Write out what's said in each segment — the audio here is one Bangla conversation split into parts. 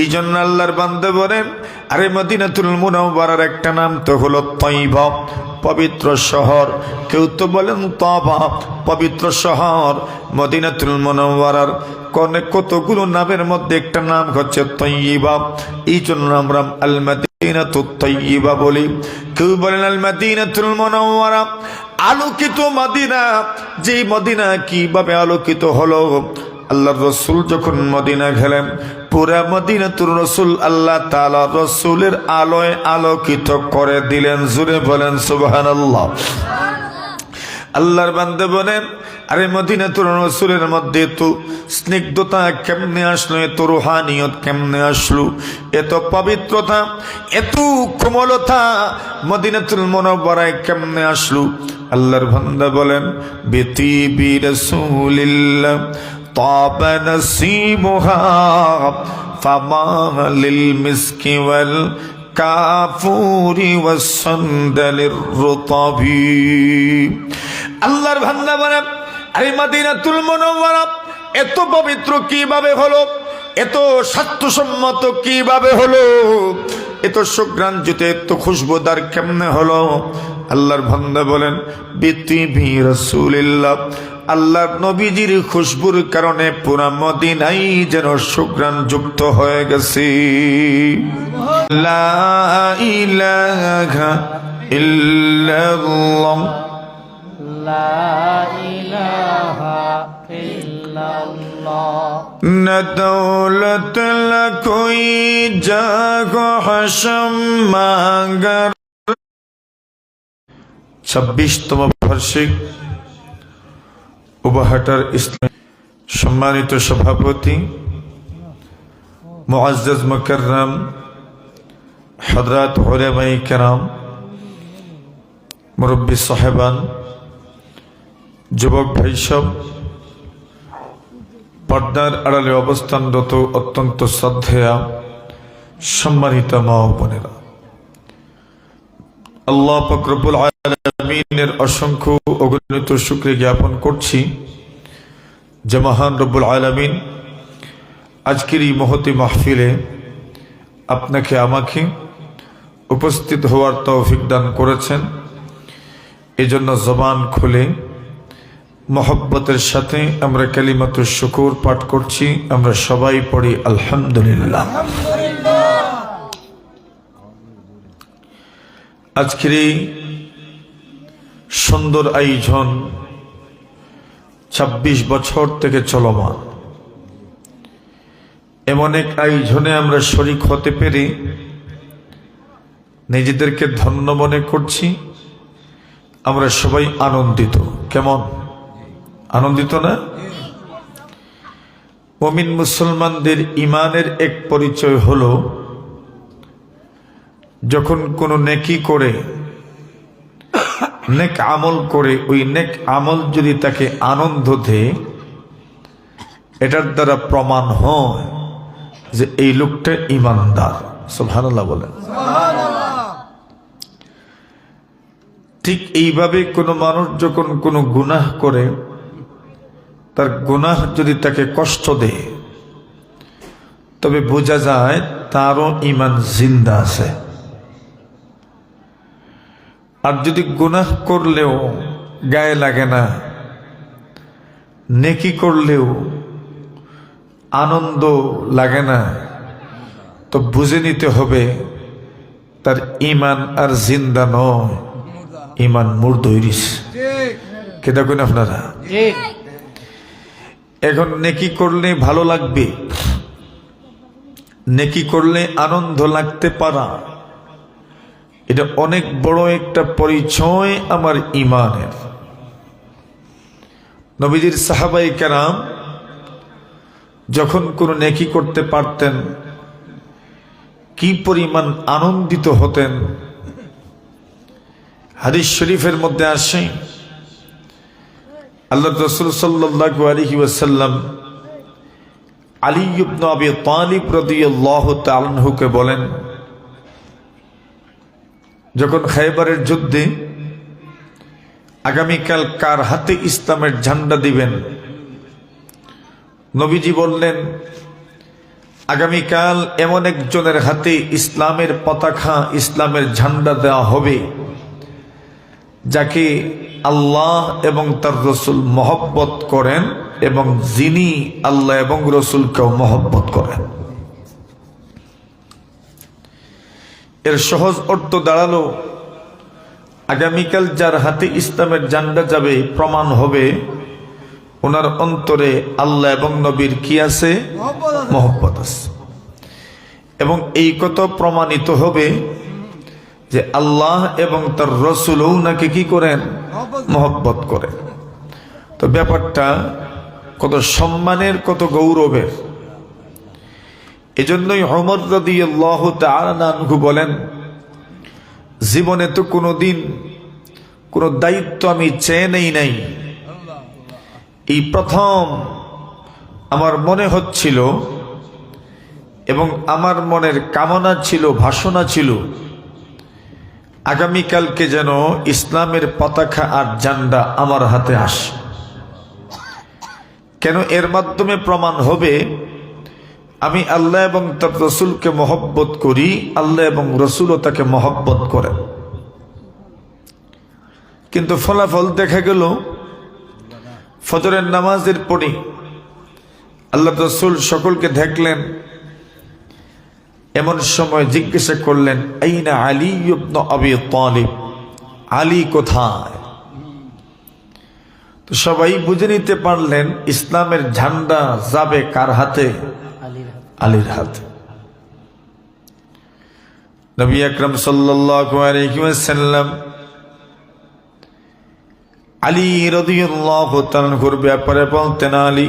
এই জন্য আল্লাহর বান্দে বলেন, আরে মদিনাতুল মুনাওয়ারার একটা নাম তো হলো তৈব, পবিত্র শহর। কেউ তো বলেন, তবা, পবিত্র শহর। মদিনাতুল মুনাওয়ারার কনে কতগুলো নামের মধ্যে একটা নাম হচ্ছে তৈবা। এই জন্য আমরা আল মদিনাতুত তৈবা বলি। কেউ বলেন আল মদিনাতুল মুনাওয়ারা আলোকিত মদিনা। যেই মদিনা কীভাবে আলোকিত হলো? আল্লাহ রসুল যখন মদিনা গেলেন, পুরা মদিনাতুর রসুল আল্লাহ তালা রসুলের আলোয় আলোকিত করে দিলেন। জুড়ে বলেন সুবাহান আল্লাহ আল্লাহর বান্দে বলেন, আরে মদিনাতুর রসুলের মধ্যে তো স্নিগ্ধতা কেমনে আসলো, এত রুহানিয়ত কেমনে আসলো, এত পবিত্রতা, এত কোমলতা মদিনাতুল মনোবরায় কেমনে আসলো। আল্লাহর বান্দা বলেন বেতি বীর طاب نسيمها فما للمسك والكافور والصندل الرطب আল্লাহর ভান্ডা মানে আরে মাদিনাতুল মুনাওয়ারা এত পবিত্র কিভাবে হলো এত স্বাস্থ্যসম্মত কিভাবে হলো এত সুগ্রাঞ্জিত এত খুশবুদার কেমনে হলো আল্লাহর ভান্ডা বলেন বিতিভি রসুলিল্লাহ আল্লাহ নবীজির খুশবুর কারণে পুরা মদিনাই যেন শুক্রাণ যুক্ত হয়ে গেছে। কই জগ ছাব্বিশতম বার্ষিক উবাহাটার ইসলাম সম্মানিত সভাপতি, মুআজ্জাজ মুকাররম, হযরত উলামায়ে কেরাম, মুরব্বী সাহেবান, যুবক ভাই সব, পর্দার আড়ালে অবস্থানরত অত্যন্ত শ্রদ্ধেয়া, সম্মানিত মা বোনেরা। আল্লাহ ফকরবুল আলমিনের অসংখ্য অগণিত শুক্রিয়া জ্ঞাপন করছি। যে মহান রব্বুল আলমিন, আজকের এই মহতি মাহফিলে আপনাকে, আমাকে উপস্থিত হওয়ার তৌফিক দান করেছেন। এজন্য জবান খুলে মহব্বতের সাথে আমরা কালিমাত শুকুর পাঠ করছি। আমরা সবাই পড়ি আলহামদুলিল্লাহ। আজকের এই সুন্দর আয়োজন ২৬ বছর থেকে চলমান। এমন এক আয়োজনে আমরা শরিক হতে পেরে নিজেদেরকে ধন্য মনে করছি। আমরা সবাই আনন্দিত। কেমন? আনন্দিত না? মমিন মুসলমানদের ইমানের এক পরিচয় হলো যখন কোনো নেকি করে, নেক আমল করে, ওই নেক আমল যদি তাকে আনন্দ দেয়, এটার দ্বারা প্রমাণ হয় যে এই লোকটা ইমানদার। সুবহানাল্লাহ বলেন। ঠিক এইভাবে কোনো মানুষ যখন কোনো গুনাহ করে, তার গুনাহ যদি তাকে কষ্ট দেয়, তবে বোঝা যায় তারও ইমান জিন্দা আছে। আর যদি গুনাহ করলেও গায়ে লাগে না, নেকি করলেও আনন্দ লাগে না, তো বুঝে নিতে হবে তার ইমান আর জিন্দা নয় ইমান মুর্দইরিস কে দেখুন আপনারা? এখন নেকি করলে ভালো লাগবে, নেকি করলে আনন্দ লাগতে পারা। এটা অনেক বড় একটা পরিচয় আমার ইমানের। নবীজির সাহাবাই কেরাম যখন কোনো নেকি করতে পারতেন, কি পরিমাণ আনন্দিত হতেন, হাদিস শরীফের মধ্যে আসে আল্লাহ রসুল সাল্লাল্লাহু আলাইহি ওয়াসাল্লাম আলী আবি তালিব রাদিয়াল্লাহু তাআলাকে বলেন যখন খাইবারের যুদ্ধে আগামীকাল কার হাতে ইসলামের ঝান্ডা দিবেন? নবীজি বললেন, আগামীকাল এমন একজনের হাতে ইসলামের পতাকা, ইসলামের ঝান্ডা দেওয়া হবে, যাকে আল্লাহ এবং তার রসুল মহব্বত করেন এবং যিনি আল্লাহ এবং রসুলকেও মহব্বত করেন। এর সহজ অর্থ দাঁড়াল। আগামীকাল যার হাতে ইসলামের জান্ডা যাবে প্রমাণ হবে ওনার অন্তরে আল্লাহ এবং নবীর কি আছে? মহব্বত আছে। এবং এই কথা প্রমাণিত হবে যে আল্লাহ এবং তার রসুলও নাকি কি করেন? মহব্বত করেন। তো ব্যাপারটা কত সম্মানের কত গৌরবের। এজন্যই হমর রদি আল্লাহ তালু বলেন, জীবনে তো কোনো দিন কোনো দায়িত্ব আমি চেয়ে নেই নাই। এই প্রথম আমার মনে হচ্ছিল এবং আমার মনের কামনা ছিল, ভাষণা ছিল, আগামীকালকে যেন ইসলামের পতাকা আর জান্ডা আমার হাতে আসে। কেন এর মাধ্যমে প্রমাণ হবে আমি আল্লাহ এবং তার রসুলকে মহব্বত করি, আল্লাহ এবং রসুলও তাকে মহব্বত করেন। কিন্তু ফলাফল দেখা গেল, ফজরের নামাজের পরে আল্লাহ রসুল সকলকে দেখলেন, এমন সময় জিজ্ঞাসা করলেন, আইনা আলী আবি তালিব? আলী কোথায়? তো সবাই বুঝে নিতে পারলেন, ইসলামের ঝান্ডা যাবে কার হাতে? আলীর হাত। নবী আকরম ওয়াসাল্লাম আলী রাদিয়াল্লাহু তাআলার ব্যাপারে বলতেন, আলী,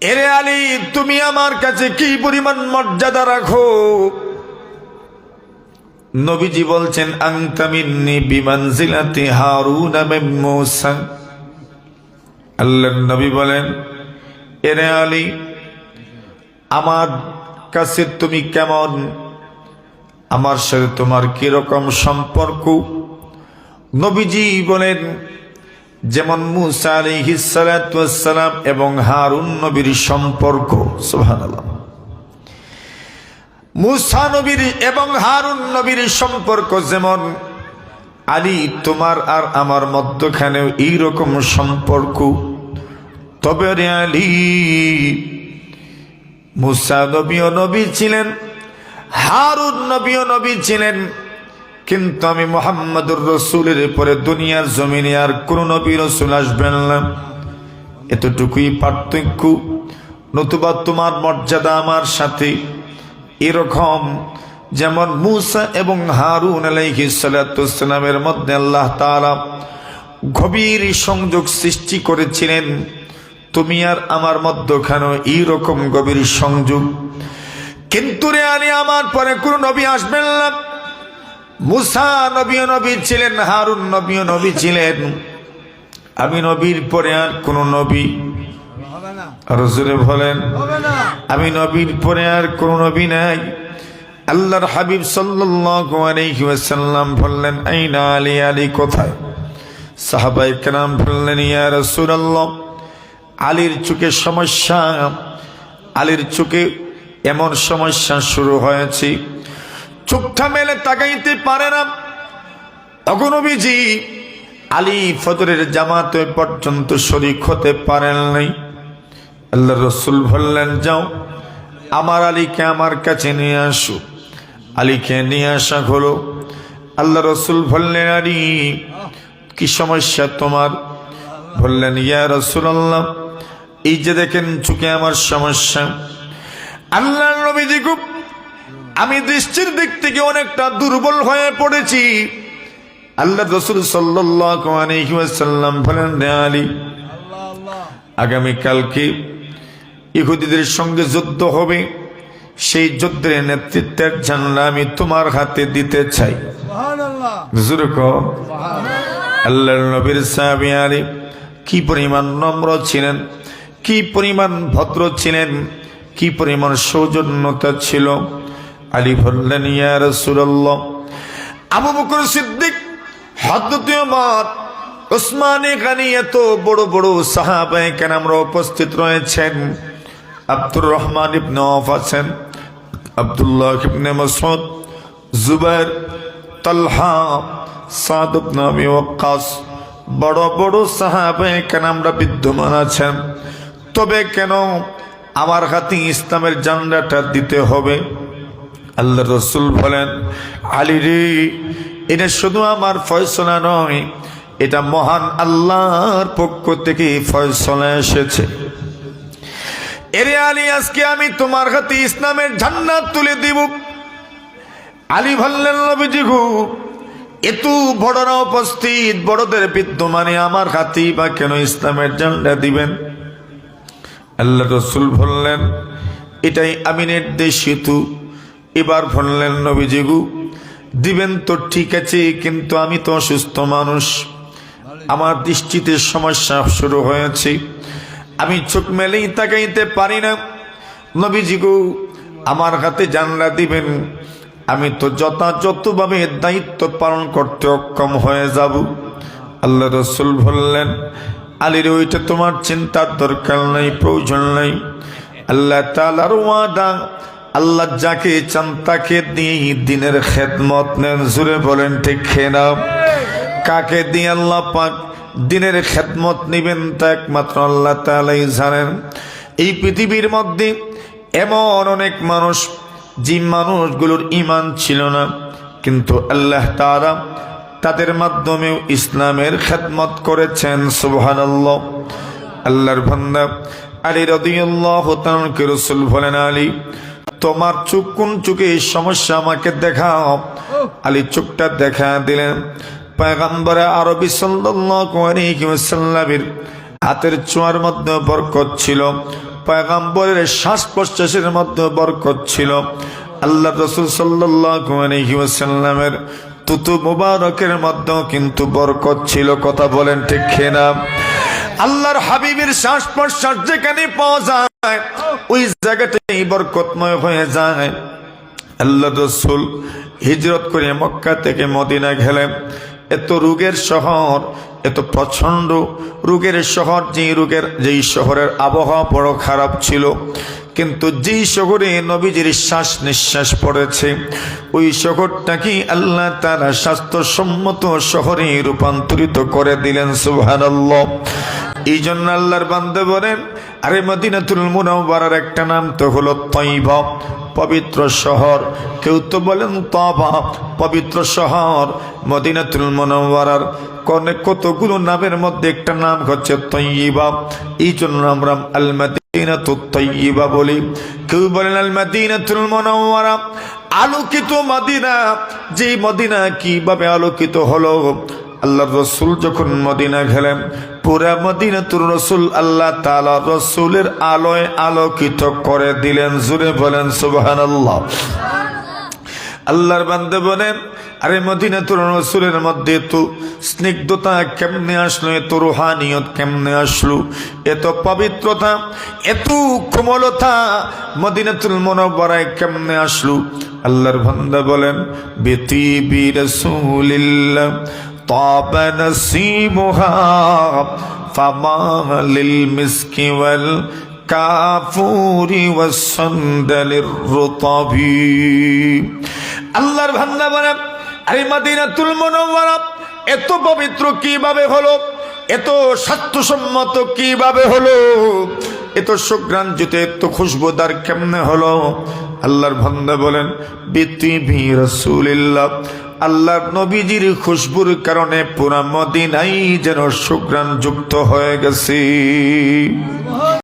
এরে আলী, তুমি আমার কাছে কি পরিমাণ মর্যাদা রাখো? নবীজি বলছেন আংতামিন্নি বিমানজিলাতি হারুন আল্লাহর নবী বলেন এরে আলী, আমার কাছে তুমি কেমন? আমার সাথে তোমার কীরকম সম্পর্ক? নবীজি বলেন, যেমন মুসা আলিহিসালাম এবং হারুন নবীর সম্পর্ক, সুবহানাল্লাহ। মুসা নবীর এবং হারুন নবীর সম্পর্ক যেমন, আলী তোমার আর আমার মধ্যখানেও এইরকম সম্পর্ক। তবে আলী মুসা নবীও নবী ছিলেন, হারুন নবীও নবী ছিলেন, কিন্তু আমি মোহাম্মদুর রসুলের পরে দুনিয়ার জমিনে আর কোন নবী রসুল আসবেন না। এতটুকুই পার্থক্য। নতুবা তোমার মর্যাদা আমার সাথে এরকম যেমন মুসা এবং হারুন আলাইহি সালাতামের মধ্যে আল্লাহ তাআলা গভীর সংযোগ সৃষ্টি করেছিলেন। তুমি আর আমার মধ্যখানে এইরকম গভীর সংযোগ। কিন্তু রে আলী, আমার পরে কোন নবী আসবেন না। মুসা নবী নবী ছিলেন, হারুন নবী নবী ছিলেন। আমি নবীর পরে আর কোন নবী। রসুলে বলেন। আমি নবীর পরে আর কোন নবী নাই। আল্লাহর হাবিব ওয়াসাল্লাম বললেন, আইনা আলী আলী কোথায়? সাহাবাই কেরাম বললেন, ইয়া রাসূলুল্লাহ। আলীর চোখে সমস্যা, আলীর চোখে এমন সমস্যা শুরু হয়েছে। চোখটা মেলে তাকাইতে পারে না। অগনবীজি আলী ফজরের জামাতে পর্যন্ত শরিক হতে পারেন নাই। আল্লাহ রসুল বললেন, যাও, আমার আলীকে আমার কাছে নিয়ে আসো। আলীকে নিয়ে আসা হলো। আল্লাহ রসুল বললেন, আলী, কি সমস্যা তোমার? বললেন, ইয়া রসুল আল্লাহ এই যে দেখেন চুকে আমার সমস্যা। আল্লাহ নবীজি খুব আমি দৃষ্টির দিক থেকে অনেকটা দুর্বল হয়ে পড়েছি। আল্লাহ রসুল সাল্লাম বলেন রে আলী আগামীকালকে ইহুদিদের সঙ্গে যুদ্ধ হবে। সেই যুদ্ধের নেতৃত্বের জানলা আমি তোমার হাতে দিতে চাই। কও, নবীর সাহাবী আলী কি পরিমাণ নম্র ছিলেন? কি পরিমাণ ভদ্র ছিলেন? কি পরিমাণ সৌজন্যতা ছিল? আলী বললেন, ইয়া রাসূলুল্লাহ, আবু বকর সিদ্দিক, হযরত ওমর ওসমানে গানি এত বড় বড় সাহাবায়ে কেরামরা উপস্থিত রয়েছেন। আব্দুর রহমান ইবনে অফ আছেন, আব্দুল্লাহ ইবনে মাসউদ, জুবাইর, তালহা, সাদ ইবনে ওয়াক্কাস, বড় বড় সাহাবে কেন আমরা বিদ্যমান আছেন। তবে কেন আমার হাতে ইসলামের জান্ডাটা দিতে হবে? আল্লাহ রসুল বলেন, আলী রে, এটা শুধু আমার ফয়সলা নয়, এটা মহান আল্লাহর পক্ষ থেকে ফয়সলা এসেছে। এরে আলী, আজকে আমি তোমার হাতে ইসলামের ঝান্নাত তুলে দিব। আলী ভাল্লেন এত বড়রা উপস্থিত, বড়দের বিদ্যমানে আমার হাতেই বা কেন ইসলামের ঝান্ডা দিবেন? আল্লাহ রসুল বললেন, এটাই আমি নির্দেশিত। এবার বললেন, নবীজিগু, দিবেন তো ঠিক আছে, কিন্তু আমি তো অসুস্থ মানুষ। আমার দৃষ্টিতে সমস্যা শুরু হয়েছে। আমি চোখ মেলেই তাকাইতে পারি না। নবীজিগু, আমার হাতে জানলা দিবেন। আমি তো যথাযথভাবে দায়িত্ব পালন করতে অক্ষম হয়ে যাব। আল্লাহ রসুল বললেন আলীর ওইটা তোমার চিন্তার দরকার নাই, প্রয়োজন নাই। আল্লাহ তালার ওয়াদা, আল্লাহ যাকে চান তাকে দিয়ে দিনের খেদমত নেন। জুড়ে বলেন ঠিক খেয়ে নাও কাকে দিয়ে আল্লাহ পাক দিনের খেদমত নিবেন তা একমাত্র আল্লাহ তালাই জানেন। এই পৃথিবীর মধ্যে এমন অনেক মানুষ, যে মানুষগুলোর ইমান ছিল না। কিন্তু আল্লাহ তারা তাদের মাধ্যমেও ইসলামের খেদমত করেছেন সুবহান আল্লাহর ভান্দা আলী রদিউল্লাহ তানকে রসুল বলেন, আলী, তোমার চোখ কোন চোখে এই সমস্যা আমাকে দেখাও। আলী চোখটা দেখা দিলেন। পয়গম্বরে আরবি ওয়াসাল্লামের হাতের চোয়ার মধ্যে বরকত ছিল। পয়গম্বরের শ্বাস প্রশ্বাসের মধ্যে বরকত ছিল। আল্লাহ রসুল সাল্লাল্লাহু আলাইহি ওয়াসাল্লামের তুতু মুবারকের মধ্যেও কিন্তু বরকত ছিল, কথা বলেন ঠিক খেনা আল্লাহর হাবিবের শ্বাস প্রশ্বাস যেখানে পাওয়া যায়, ওই জায়গাটাই বরকতময় হয়ে যায়। আল্লাহ রসুল হিজরত করে মক্কা থেকে মদিনা গেলেন। এত রোগের শহর, এত প্রচণ্ড রোগের শহর, যেই রোগের, যেই শহরের আবহাওয়া বড় খারাপ ছিল। কিন্তু যেই শহরে নবীজির শ্বাস নিঃশ্বাস পড়েছে, ওই শহরটাকে আল্লাহ তারা স্বাস্থ্যসম্মত শহরে রূপান্তরিত করে দিলেন, সুবহানাল্লাহ। এই জন্য আল্লাহর বান্দে বলেন, আরে মদিনাতুল মুনাওয়ারার একটা নাম তো হলো তৈব পবিত্র শহর। কেউ তো বলেন তবা, পবিত্র শহর, মদিনাতুল মুনাওয়ারার কনে কতগুলো নামের মধ্যে একটা নাম হচ্ছে তৈবা এই জন্য আমরা আল মদিনাতু তৈবা বলি। কেউ বলেন আল মদিনাতুল মুনাওয়ারা, আলোকিত মদিনা। যে মদিনা কীভাবে আলোকিত হলো? আল্লাহ রসুল যখন মদিনা গেলেন, পুরা মদিনাতুর রসুল আল্লাহ তালা রসুলের আলোয় আলোকিত করে দিলেন। জুড়ে বলেন সুবহান আল্লাহ আল্লাহর বান্দে বলেন, আরে মদিনাতুর রসুলের মধ্যে তো স্নিগ্ধতা কেমনে আসলো, এত রুহানিয়ত কেমনে আসলো, এত পবিত্রতা, এত কোমলতা মদিনাতুল মনোবরায় কেমনে আসলো। আল্লাহর বান্দা বলেন বেতি বীর طاب نسيمها فما للمسك والكافور والصندل الرطب আল্লাহর ভান্ডা মানে আরে মাদিনাতুল মুনাওয়ারা এত পবিত্র কিভাবে হলো এত স্বাস্থ্যসম্মত কিভাবে হলো এত সুগ্রাঞ্জিত এত খুশবুদার কেমনে হলো আল্লাহর ভান্ডা বলেন বিতিভি রসুলিল্লাহ আল্লাহর নবীজির খুশবুর কারণে পুরা মদিনাই যেন সুগ্রাণ যুক্ত হয়ে গেছে।